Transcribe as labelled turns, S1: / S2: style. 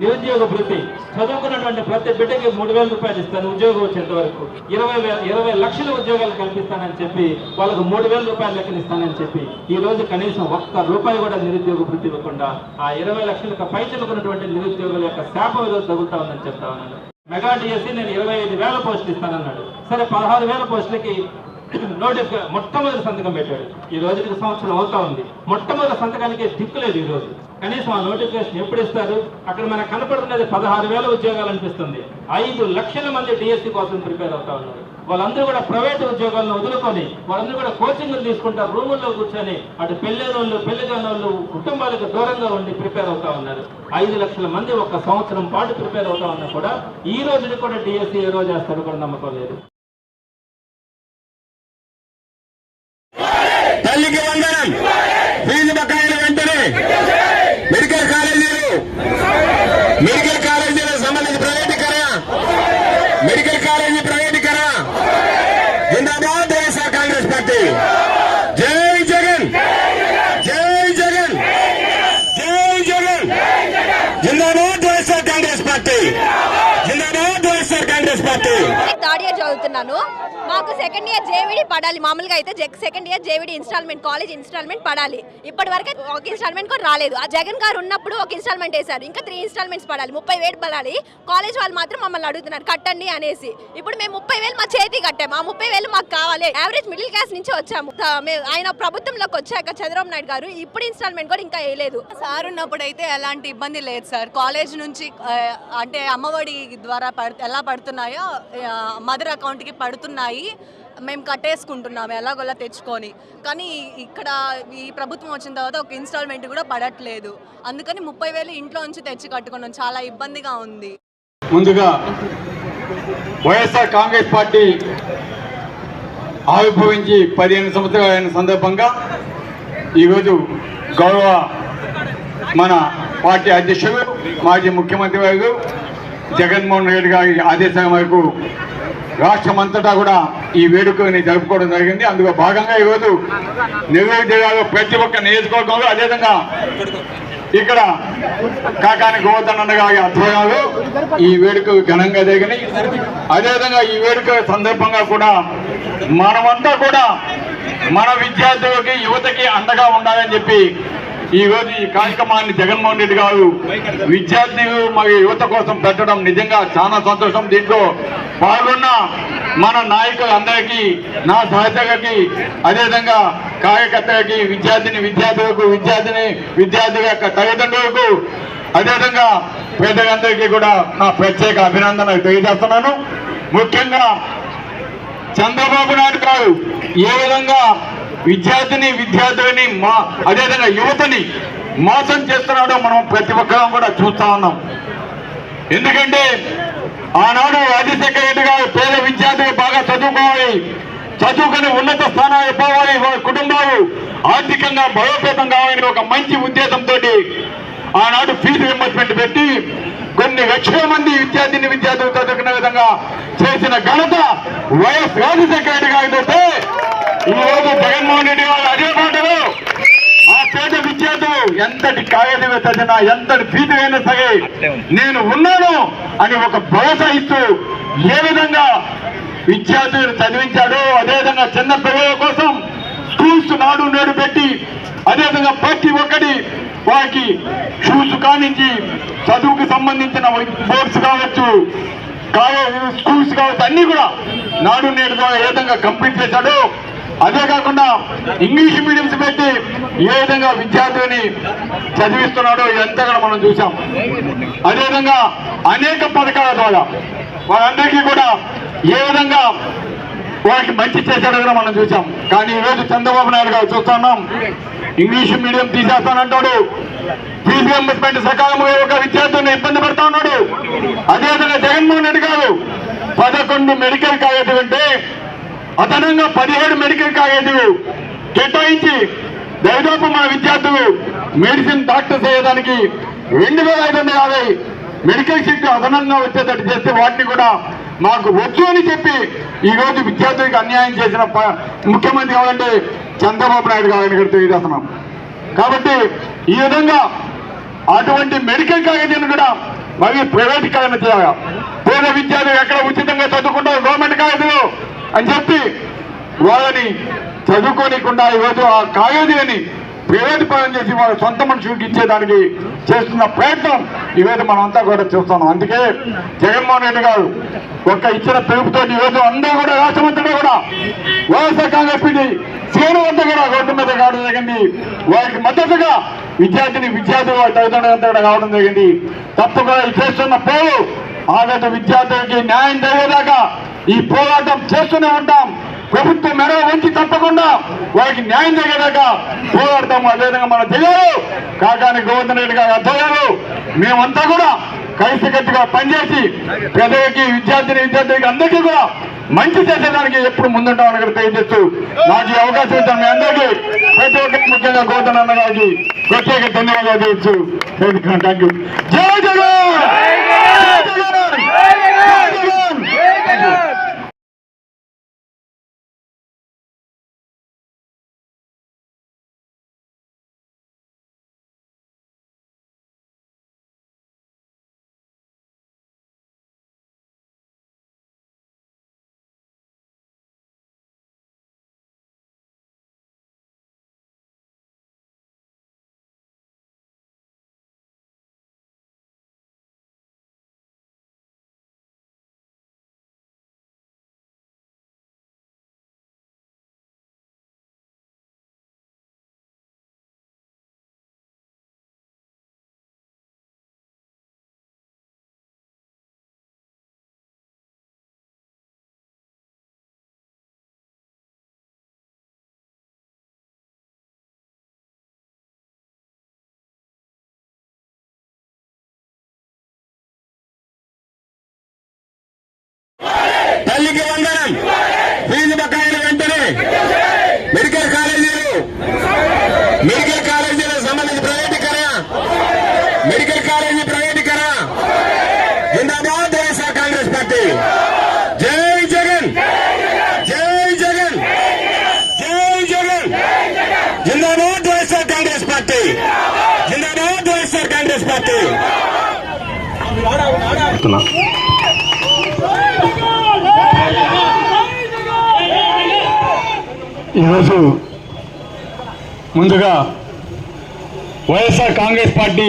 S1: నిరుద్యోగ వృత్తి. చదువుకున్నటువంటి ప్రతి బిడ్డకి మూడు వేల రూపాయలు ఇస్తాను ఉద్యోగం వచ్చేంత వరకు. ఇరవై వేల ఇరవై లక్షల ఉద్యోగాలు కల్పిస్తానని చెప్పి వాళ్ళకు మూడు వేల రూపాయలు లెక్కనిస్తానని చెప్పి ఈ రోజు కనీసం ఒక్క రూపాయి కూడా నిరుద్యోగ వృత్తి ఇవ్వకుండా ఆ ఇరవై లక్షలకు పైచలుకున్నటువంటి నిరుద్యోగుల యొక్క శాప ఈరోజు తగులుతా ఉందని చెప్తా ఉన్నాను. మెగా డిఎస్సి నేను ఇరవై ఐదు వేల పోస్టులు ఇస్తానన్నాడు. సరే పదహారు వేల పోస్టులకి నోటిఫికే మొట్టమొదటి సంతకం పెట్టాడు. ఈ రోజుకి సంవత్సరం అవుతా ఉంది. మొట్టమొదటి సంతకానికి దిక్కులేదు ఈ రోజు. కనీసం ఆ నోటిఫికేషన్ ఎప్పుడు ఇస్తారు? అక్కడ మనకు కనపడుతున్నది పదహారు వేల ఉద్యోగాలు అనిపిస్తుంది. ఐదు లక్షల మంది డిఎస్సి కోసం ప్రిపేర్ అవుతా ఉన్నారు. వాళ్ళందరూ కూడా ప్రైవేట్ ఉద్యోగాలను వదులుకొని వాళ్ళందరూ కూడా కోచింగ్లు తీసుకుంటారు రూముల్లో కూర్చొని అటు పెళ్ళైన వాళ్ళు పెళ్ళి కాని వాళ్ళు కుటుంబాలకు దూరంగా ఉండి ప్రిపేర్ అవుతా ఉన్నారు. ఐదు లక్షల మంది ఒక సంవత్సరం పాటు ప్రిపేర్ అవుతా ఉన్నా కూడా ఈ రోజున కూడా డిఎస్సి ఏ రోజు చేస్తారు కూడా నమ్మకం లేదు
S2: తల్లికి వందనం ఫీజు బకాయిలు వెంటనే మెడికల్ కాలేజీలు మెడికల్ కాలేజీలకు సంబంధించి ప్రైవేటీకరణ మెడికల్ కాలేజీ ప్రైవేటీకరణ జిందాబాద్ వైఎస్ఆర్ కాంగ్రెస్ పార్టీ జై జగన్ జై జగన్ జై జగన్ జిందాబాద్ వైఎస్ఆర్ కాంగ్రెస్ పార్టీ జిందాబాద్ YSR Congress party
S3: third year ఒక సెకండ్ ఇయర్ జేవిడి పడాలి. మామూలుగా అయితే second year JVD instalment college instalment పడాలి. ఇప్పటి వరకు ఒక ఇన్స్టాల్మెంట్ కూడా రాలేదు. ఆ జగన్ గారు ఉన్నప్పుడు ఒక ఇన్స్టాల్మెంట్ వేశారు. ఇంకా త్రీ ఇన్స్టాల్మెంట్స్ పడాలి. ముప్పై వేలు పడాలి. కాలేజ్ వాళ్ళు మాత్రం మమ్మల్ని అడుగుతున్నారు కట్టండి అనేసి. ఇప్పుడు మేము ముప్పై వేలు మా చేతి కట్టాము. ఆ ముప్పై వేలు మాకు కావాలి. యావరేజ్ మిడిల్ క్లాస్ నుంచి వచ్చాము. మేము ఆయన ప్రభుత్వంలోకి వచ్చాక చంద్రబాబు నాయుడు గారు ఇప్పుడు ఇన్స్టాల్మెంట్ కూడా ఇంకా వేయలేదు.
S4: సార్ ఉన్నప్పుడు అయితే ఎలాంటి ఇబ్బంది లేదు సార్. కాలేజ్ నుంచి అంటే అమ్మఒడి ద్వారా ఎలా పడుతున్నాయో మదర్ అకౌంట్కి పడుతున్నాయి. మేము కట్టేసుకుంటున్నాము ఎలాగోలా తెచ్చుకొని. కానీ ఇక్కడ ఈ ప్రభుత్వం వచ్చిన తర్వాత ఒక ఇన్స్టాల్మెంట్ కూడా పడట్లేదు. అందుకని ముప్పై వేలు ఇంట్లో నుంచి తెచ్చి కట్టుకున్నాం. చాలా ఇబ్బందిగా ఉంది.
S5: ముందుగా వైఎస్ఆర్ కాంగ్రెస్ పార్టీ ఆవిర్భవించి పదిహేను సంవత్సరాలు అయిన సందర్భంగా ఈరోజు గౌరవ మన పార్టీ అధ్యక్షుడు మాజీ ముఖ్యమంత్రి వారు జగన్మోహన్ రెడ్డి గారి ఆదేశాల మేరకు రాష్ట్రమంతటా కూడా ఈ వేడుకని జరుపుకోవడం జరిగింది. అందులో భాగంగా ఈరోజు నెల్లూరు జిల్లాలో ప్రతి ఒక్క నియోజకవర్గంలో అదేవిధంగా ఇక్కడ కాకాని గోవర్ధన గారి ఆధ్వర్యంలో ఈ వేడుక ఘనంగా జరిగినాయి. అదేవిధంగా ఈ వేడుక సందర్భంగా కూడా మనమంతా కూడా మన విద్యార్థులకి యువతకి అండగా ఉండాలని చెప్పి ఈ రోజు ఈ కార్యక్రమాన్ని జగన్మోహన్ రెడ్డి గారు విద్యార్థులు మరియు యువత కోసం పెట్టడం నిజంగా చాలా సంతోషం. దీంట్లో పాల్గొన్న మన నాయకులందరికీ నా సహచరులకి అదేవిధంగా కార్యకర్తలకి విద్యార్థిని విద్యార్థులకు విద్యార్థిని విద్యార్థుల యొక్క తల్లిదండ్రులకు అదేవిధంగా పేదలందరికీ కూడా నా ప్రత్యేక అభినందనలు తెలియజేస్తున్నాను. ముఖ్యంగా చంద్రబాబు నాయుడు గారు ఏ విధంగా విద్యార్థిని విద్యార్థులని మా అదేవిధంగా యువతని మోసం చేస్తున్నాడో మనం ప్రతి ఒక్కరం కూడా చూస్తా ఉన్నాం. ఎందుకంటే ఆనాడు రాజశేఖర రెడ్డి గారు పేద విద్యార్థులు బాగా చదువుకోవాలి చదువుకుని ఉన్నత స్థానాలు పోవాలి వారి కుటుంబాలు ఆర్థికంగా బలోపేతం కావాలని ఒక మంచి ఉద్దేశంతో ఆనాడు ఫీజు రింబర్స్మెంట్ పెట్టి కొన్ని లక్షల మంది విద్యార్థిని విద్యార్థులు చదువుకునే విధంగా చేసిన ఘనత వైఎస్ రాజశేఖర రెడ్డి గారితో ఈ రోజు జగన్మోహన్ రెడ్డి గారు అదే మాటలు. ఆ పేద విద్యార్థులు ఎంతటి కాయదవి చదివినా ఎంతటి ఫీజు అయినా సరే నేను ఉన్నాను అని ఒక భరోసా ఇస్తూ ఏ విధంగా విద్యార్థులను చదివించాడో అదేవిధంగా చిన్న పిల్లల కోసం స్కూల్స్ నాడు నేడు పెట్టి అదేవిధంగా ప్రతి ఒక్కటి వారికి షూస్ కానించి చదువుకు సంబంధించిన బోర్డ్స్ కావచ్చు కాలేజ్ స్కూల్స్ కావచ్చు అన్ని కూడా నాడు నేడు ద్వారా ఏ విధంగా కంప్లీట్ చేశాడో అదే కాకుండా ఇంగ్లీష్ మీడియంస్ పెట్టి ఏ విధంగా విద్యార్థులని చదివిస్తున్నాడో ఇదంతా కూడా మనం చూసాం అదేవిధంగా అనేక పథకాల ద్వారా వాళ్ళందరికీ కూడా ఏ విధంగా వారికి మంచి చేశాడో కూడా మనం చూసాం కానీ ఈరోజు చంద్రబాబు నాయుడు గారు చూస్తున్నాం ఇంగ్లీష్ మీడియం తీసేస్తానంటాడు. ఫీజు రియంబర్స్మెంట్ సకాలంలో ఒక విద్యార్థులను ఇబ్బంది పెడతా ఉన్నాడు. అదేవిధంగా జగన్మోహన్ రెడ్డి గారు పదకొండు మెడికల్ కాలేజీలు ఉంటే అదనంగా పదిహేడు మెడికల్ కాలేజీలు కేటాయించి దాదాపు మన విద్యార్థులు మెడిసిన్ డాక్టర్ చేయడానికి రెండు వేల ఐదు వందల యాభై మెడికల్ సీట్లు అదనంగా వచ్చేటట్టు చేస్తే వాటిని కూడా మాకు వచ్చు అని చెప్పి ఈ రోజు విద్యార్థులకు అన్యాయం చేసిన ప- ముఖ్యమంత్రి కావాలంటే చంద్రబాబు నాయుడు కావాలని ఇక్కడ తెలియజేస్తున్నాం. కాబట్టి ఈ విధంగా అటువంటి మెడికల్ కాలేజీని కూడా మరి ప్రైవేటీకరణ చేయాలి. పేద విద్యార్థులు ఎక్కడ ఉచితంగా చదువుకుంటారు? గవర్నమెంట్ కాలేజీలో అని చెప్పి వాళ్ళని చదువుకోనికుండా ఈరోజు ఆ కాలేజీని ప్రైవేట్ పరం చేసి వాళ్ళ సొంత మనుషులకు ఇచ్చేదానికి చేస్తున్న ప్రయత్నం ఈరోజు మనం అంతా కూడా చూస్తున్నాం. అందుకే జగన్మోహన్ రెడ్డి గారు ఒక్క ఇచ్చిన పిలుపుతో ఈరోజు అందరూ కూడా రాష్ట్రమంతటా కూడా వైఎస్ఆర్ కాంగ్రెస్ పార్టీ శ్రేణు అంతా కూడా రోడ్డు మీద కావడం జరిగింది. వారికి మద్దతుగా విద్యార్థిని విద్యార్థులు వాళ్ళ తల్లిదండ్రులంతా కూడా కావడం జరిగింది. తప్పకుండా చేస్తున్న పేరు ఆగత విద్యార్థులకి న్యాయం జరిగేదాకా ఈ పోరాటం చేస్తూనే ఉంటాం. ప్రభుత్వం మెడ వంచి తప్పకుండా వారికి న్యాయం జరిగేదాకా పోరాడతాము. అదేవిధంగా మన తెలియదు కాకాని గోవర్ధన్ రెడ్డి గారు అధ్యయులు మేమంతా కూడా కలిసికట్టుగా పనిచేసి ప్రజలకి విద్యార్థిని విద్యార్థులకి అందరికీ కూడా మంచి చేసేదానికి ఎప్పుడు ముందుంటామని కూడా తెలియజేస్తూ నాకు అవకాశం ఇచ్చిన మీ అందరికీ ప్రతి ఒక్కరికి ముఖ్యంగా గోవర్ధన్ అన్న గారికి ప్రత్యేక ధన్యవాదాలు తెలుసు థ్యాంక్ యూ జై జగన్! ఈరోజు ముందుగా వైఎస్ఆర్ కాంగ్రెస్ పార్టీ